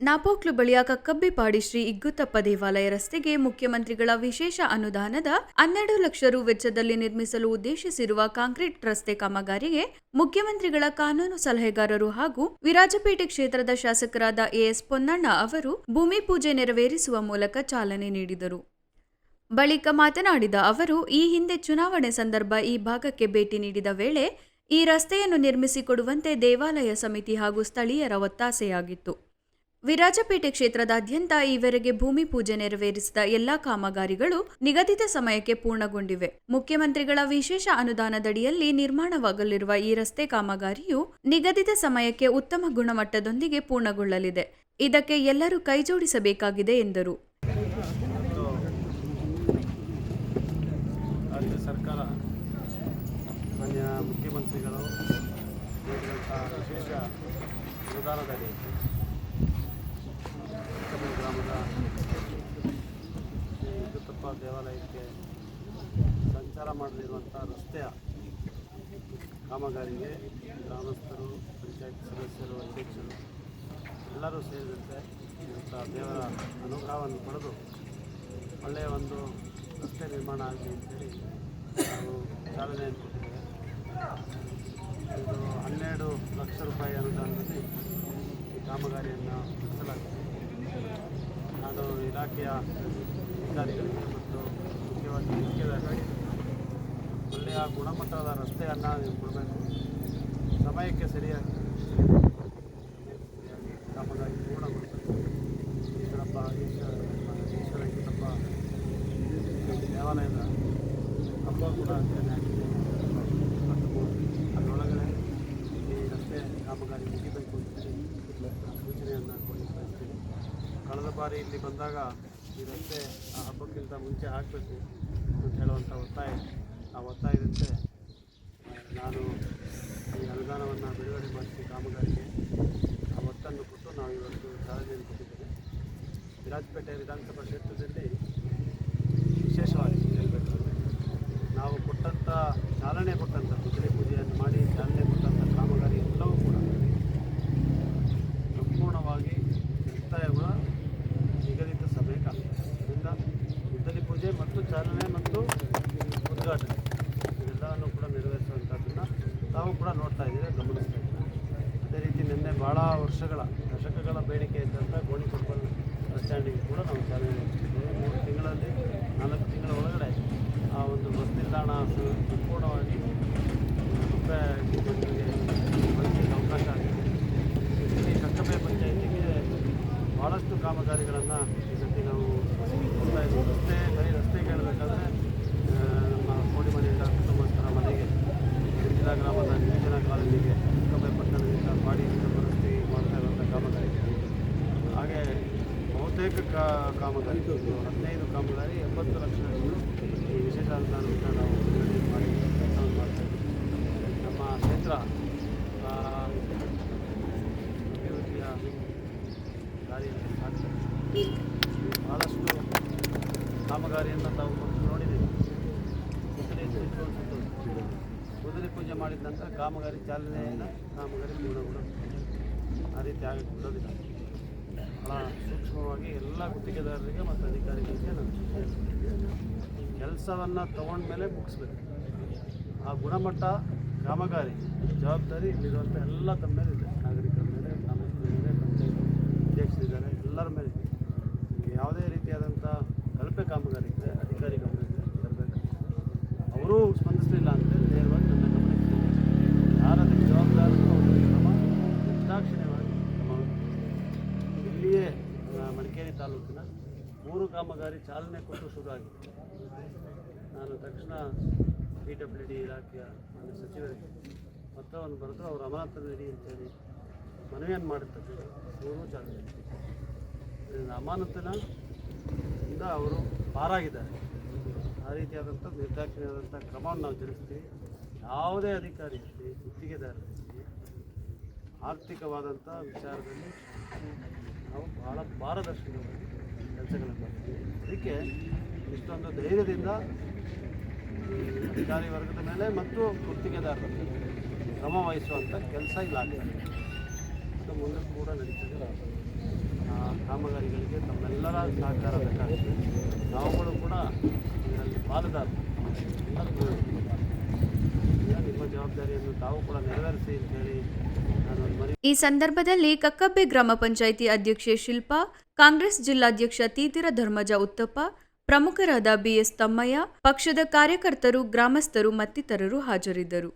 ನಾಪೋಕ್ಲು ಬಳಿಯ ಕಕ್ಕಬ್ಬಿಪಾಡಿ ಶ್ರೀ ಇಗ್ಗುತ್ತಪ್ಪ ದೇವಾಲಯ ರಸ್ತೆಗೆ ಮುಖ್ಯಮಂತ್ರಿಗಳ ವಿಶೇಷ ಅನುದಾನದ ಹನ್ನೆರಡು ಲಕ್ಷ ರು ವೆಚ್ಚದಲ್ಲಿ ನಿರ್ಮಿಸಲು ಉದ್ದೇಶಿಸಿರುವ ಕಾಂಕ್ರೀಟ್ ರಸ್ತೆ ಕಾಮಗಾರಿಗೆ ಮುಖ್ಯಮಂತ್ರಿಗಳ ಕಾನೂನು ಸಲಹೆಗಾರರು ಹಾಗೂ ವಿರಾಜಪೇಟೆ ಕ್ಷೇತ್ರದ ಶಾಸಕರಾದ ಎಎಸ್ ಪೊನ್ನಣ್ಣ ಅವರು ಭೂಮಿ ಪೂಜೆ ನೆರವೇರಿಸುವ ಮೂಲಕ ಚಾಲನೆ ನೀಡಿದರು. ಬಳಿಕ ಮಾತನಾಡಿದ ಅವರು, ಈ ಹಿಂದೆ ಚುನಾವಣೆ ಸಂದರ್ಭ ಈ ಭಾಗಕ್ಕೆ ಭೇಟಿ ನೀಡಿದ ವೇಳೆ ಈ ರಸ್ತೆಯನ್ನು ನಿರ್ಮಿಸಿಕೊಡುವಂತೆ ದೇವಾಲಯ ಸಮಿತಿ ಹಾಗೂ ಸ್ಥಳೀಯರ ಒತ್ತಾಸೆಯಾಗಿತ್ತು. ವಿರಾಜಪೇಟೆ ಕ್ಷೇತ್ರದಾದ್ಯಂತ ಈವರೆಗೆ ಭೂಮಿ ಪೂಜೆ ನೆರವೇರಿಸಿದ ಎಲ್ಲಾ ಕಾಮಗಾರಿಗಳು ನಿಗದಿತ ಸಮಯಕ್ಕೆ ಪೂರ್ಣಗೊಂಡಿವೆ. ಮುಖ್ಯಮಂತ್ರಿಗಳ ವಿಶೇಷ ಅನುದಾನದಡಿಯಲ್ಲಿ ನಿರ್ಮಾಣವಾಗಲಿರುವ ಈ ರಸ್ತೆ ಕಾಮಗಾರಿಯು ನಿಗದಿತ ಸಮಯಕ್ಕೆ ಉತ್ತಮ ಗುಣಮಟ್ಟದೊಂದಿಗೆ ಪೂರ್ಣಗೊಳ್ಳಲಿದೆ. ಇದಕ್ಕೆ ಎಲ್ಲರೂ ಕೈಜೋಡಿಸಬೇಕಾಗಿದೆ ಎಂದರು. ಮುಖ್ಯಮಂತ್ರಿಗಳು ನೀಡಿದಂಥ ವಿಶೇಷ ಅನುದಾನದಡಿ ಚಿಕ್ಕಮಗಳೂರು ಗ್ರಾಮದ ಶ್ರೀ ಇಗ್ಗುತ್ತಪ್ಪ ದೇವಾಲಯಕ್ಕೆ ಸಂಚಾರ ಮಾಡಲಿರುವಂಥ ರಸ್ತೆಯ ಕಾಮಗಾರಿಗೆ ಗ್ರಾಮಸ್ಥರು, ಪಂಚಾಯತ್ ಸದಸ್ಯರು, ಅಧ್ಯಕ್ಷರು ಎಲ್ಲರೂ ಸೇರಿದಂತೆ ಇಂಥ ದೇವರ ಅನುಗ್ರಹವನ್ನು ಪಡೆದು ಒಳ್ಳೆಯ ಒಂದು ರಸ್ತೆ ನಿರ್ಮಾಣ ಆಗಲಿ ಅಂತೇಳಿ ನಾವು ಚಾಲನೆಯನ್ನು ಕೊಟ್ಟಿದ್ದೇವೆ. ಇದು ಹನ್ನೆರಡು ಲಕ್ಷ ರೂಪಾಯಿ ಅನುದಾನದಲ್ಲಿ ಈ ಕಾಮಗಾರಿಯನ್ನು ನಡೆಸಲಾಗುತ್ತದೆ ನಾನು ಇಲಾಖೆಯ ಅಧಿಕಾರಿಗಳಿಗೆ ಮತ್ತು ಮುಖ್ಯವಾಗಿ ಒಳ್ಳೆಯ ಗುಣಮಟ್ಟದ ರಸ್ತೆಯನ್ನು ನೀವು ಕೊಡಬೇಕು. ಸಮಯಕ್ಕೆ ಸರಿಯಾಗಿ ಕಾಮಗಾರಿ ಪೂರ್ಣಗೊಳಿಸಬೇಕು ಈಶ್ವರಪ್ಪ ಈಶ್ವರ ಈಶ್ವರ ದೇವಾಲಯದ ಹಬ್ಬ ಕೂಡ ಅಧ್ಯಯನ ಆಗಿದೆ. ಅದರೊಳಗಡೆ ಈ ರಸ್ತೆ ಕಾಮಗಾರಿ ಮುಗಿಬೇಕು ಸೂಚನೆಯನ್ನು ಬಯಸ್ತೀನಿ ಕಳೆದ ಬಾರಿ ಇಲ್ಲಿ ಬಂದಾಗ ಈ ರಸ್ತೆ ಆ ಹಬ್ಬಕ್ಕಿಂತ ಮುಂಚೆ ಆಗಬೇಕು ಅಂತ ಹೇಳುವಂಥ ಒತ್ತಾಯ. ಆ ಒತ್ತಾಯದಂತೆ ನಾನು ಈ ಅನುದಾನವನ್ನು ಬಿಡುಗಡೆ ಮಾಡಿಸಿ ಕಾಮಗಾರಿಗೆ ಆ ಒತ್ತನ್ನು ಕೊಟ್ಟು ನಾವು ಇವತ್ತು ಚಾಲನೆಯನ್ನು ಕೊಟ್ಟಿದ್ದೇವೆ ವಿರಾಜಪೇಟೆ ವಿಧಾನಸಭಾ ಕ್ಷೇತ್ರದಲ್ಲಿ ವಿಶೇಷವಾಗಿ ಹೇಳಬೇಕಾದ್ರೆ ನಾವು ಕೊಟ್ಟಂಥ ಚಾಲನೆ ಕೊಟ್ಟಂಥ ಕುದುರೆ ಪೂಜೆಯನ್ನು ಮಾಡಿ ಚಾಲನೆ ಕೊಟ್ಟಂಥ ಕಾಮಗಾರಿ ಎಲ್ಲವೂ ಕೂಡ ಸಂಪೂರ್ಣವಾಗಿ ಮುಕ್ತಾಯಗಳ ನಿಗದಿತ ಸಮಯಕ್ಕಾಗ್ತದೆ ಅದರಿಂದ ಗುದ್ದಲಿ ಪೂಜೆ ಮತ್ತು ಚಾಲನೆ ಮತ್ತು ಉದ್ಘಾಟನೆ. ಇವೆಲ್ಲವನ್ನು ಕೂಡ ನೆರವೇರಿಸುವಂಥದ್ದನ್ನು ತಾವು ಕೂಡ ನೋಡ್ತಾ ಇದ್ದೀರಾ, ಗಮನಿಸ್ತಾ ಇದ್ದೀರಾ. ಅದೇ ರೀತಿ ನಿನ್ನೆ ಭಾಳ ವರ್ಷಗಳ, ದಶಕಗಳ ಬೇಡಿಕೆ ಇದ್ದಂಥ ಗೋಣಿಕೊಪ್ಪಲ್ ಬಸ್ ಸ್ಟ್ಯಾಂಡಿಗೆ ಕೂಡ ನಾವು ಚಾಲನೆ ನೀಡುತ್ತಿದ್ದೇವೆ. ಮೂರು ತಿಂಗಳಲ್ಲಿ, ನಾಲ್ಕು ತಿಂಗಳ ಒಳಗಡೆ ಆ ಒಂದು ಬಸ್ ನಿಲ್ದಾಣ ಸಂಪೂರ್ಣವಾಗಿ ಬಳಕೆಗೆ ಅವಕಾಶ ಆಗಿದೆ. ಕಕ್ಕಬೆ ಪಂಚಾಯಿತಿಗೆ ಭಾಳಷ್ಟು ಕಾಮಗಾರಿಗಳನ್ನು ಕಾ ಕಾಮಗಾರಿ, ಹದಿನೈದು ಕಾಮಗಾರಿ, ಎಂಬತ್ತು ಲಕ್ಷ ಈ ವಿಶೇಷ ಅನುದಾನದಿಂದ ನಾವು ಮಾಡಿ ಕೆಲಸವನ್ನು ಮಾಡ್ತಾ ಇದ್ದೀವಿ. ನಮ್ಮ ಕ್ಷೇತ್ರ ಅಭಿವೃದ್ಧಿಯ ದಾರಿಯಲ್ಲಿ ಸಾಧ್ಯ ಭಾಳಷ್ಟು ಕಾಮಗಾರಿಯನ್ನು ತಾವು ನೋಡಿದ್ದೀವಿ. ಕುದುರೆ ಪೂಜೆ ಮಾಡಿದ ನಂತರ ಕಾಮಗಾರಿ ಚಾಲನೆಯನ್ನು ಕಾಮಗಾರಿ ಪೂರ್ಣಗೊಳ್ಳುತ್ತೆ ಆ ರೀತಿ ಆಗಕ್ಕೆ ಬಿಡೋದಿಲ್ಲ. ಸೂಕ್ಷ್ಮವಾಗಿ ಎಲ್ಲ ಗುತ್ತಿಗೆದಾರರಿಗೆ ಮತ್ತು ಅಧಿಕಾರಿಗಳಿಗೆ ನಾನು ಕೆಲಸವನ್ನು ತಗೊಂಡ್ಮೇಲೆ ಮುಗಿಸ್ಬೇಕು. ಆ ಗುಣಮಟ್ಟ, ಕಾಮಗಾರಿ, ಜವಾಬ್ದಾರಿ ಇಲ್ಲಿರುವಂಥ ಎಲ್ಲ ತಮ್ಮ ಮೇಲೆ ಇದೆ. ನಾಗರಿಕರ ಮೇಲೆ ಗ್ರಾಮಸ್ಥರ ಮೇಲೆ, ಪಂಚಾಯತ್ ಅಧ್ಯಕ್ಷರಿದ್ದಾರೆ, ಎಲ್ಲರ ಮೇಲೆ ಇದೆ. ಯಾವುದೇ ರೀತಿಯಾದಂಥ ಕಳಪೆ ಕಾಮಗಾರಿ ಇದೆ ಅಧಿಕಾರಿ ಕಾಮಗಾರಿ ತರಬೇಕು ಅವರೂ ಆ, ತಾಲೂಕಿನ ಮೂರು ಕಾಮಗಾರಿ ಚಾಲನೆ ಕೊಟ್ಟು ಶುರು ಆಗಿದೆ ನಾನು ತಕ್ಷಣ ಪಿ ಡಬ್ಲ್ಯೂ ಡಿ ಇಲಾಖೆಯ ಮಾನ್ಯ ಸಚಿವರಿಗೆ ಪತ್ರವನ್ನು ಬರೆದು ಅವರು ಅಮಾನತು ನೀಡಿ ಅಂತೇಳಿ ಮನವಿಯನ್ನು ಮಾಡಿರ್ತಕ್ಕಂಥ ಮೂರು ಚಾಲನೆ ಇದರಿಂದ ಅಮಾನತನ ಇಂದ ಅವರು ಪಾರಾಗಿದ್ದಾರೆ. ಆ ರೀತಿಯಾದಂಥ ನಿರ್ದಾಕ್ಷಿಣ್ಯವಾದಂಥ ಕ್ರಮವನ್ನು ನಾವು ಜರುಗಿಸ್ತೀವಿ. ಯಾವುದೇ ಅಧಿಕಾರಿ ಇರಲಿ ಆರ್ಥಿಕವಾದಂಥ ವಿಚಾರದಲ್ಲಿ ಬಹಳ ಪಾರದರ್ಶಕವಾಗಿ ಕೆಲಸಗಳನ್ನು ಮಾಡ್ತೀವಿ ಅದಕ್ಕೆ ಇಷ್ಟೊಂದು ಧೈರ್ಯದಿಂದ ಅಧಿಕಾರಿ ವರ್ಗದ ಮೇಲೆ ಮತ್ತು ಗುತ್ತಿಗೆದಾರರ ಮೇಲೆ ಕ್ರಮ ವಹಿಸುವಂಥ ಕೆಲಸ ಇಲಾಖೆ. ಅದು ಮುಂದೆ ಕೂಡ ನಡೀತದೆ. ಕಾಮಗಾರಿಗಳಿಗೆ ತಮ್ಮೆಲ್ಲರ ಸಹಕಾರ ಬೇಕಾಗ್ತದೆ ನಾವುಗಳು ಕೂಡ ಇದರಲ್ಲಿ ಪಾಲುದಾರರು. ನಿಮ್ಮ ಜವಾಬ್ದಾರಿಯನ್ನು ತಾವು ಕೂಡ ನೆರವೇರಿಸಿ ಅಂತೇಳಿ ಈ ಸಂದರ್ಭದಲ್ಲಿ ಕಕ್ಕಬ್ಬೆ ಗ್ರಾಮ ಪಂಚಾಯಿತಿ ಅಧ್ಯಕ್ಷೆ ಶಿಲ್ಪಾ, ಕಾಂಗ್ರೆಸ್ ಜಿಲ್ಲಾಧ್ಯಕ್ಷ ತೀತಿರ ಧರ್ಮಜ ಉತ್ತಪ್ಪ, ಪ್ರಮುಖರಾದ ಬಿಎಸ್ ತಮ್ಮಯ್ಯ, ಪಕ್ಷದ ಕಾರ್ಯಕರ್ತರು, ಗ್ರಾಮಸ್ಥರು ಮತ್ತಿತರರು ಹಾಜರಿದ್ದರು.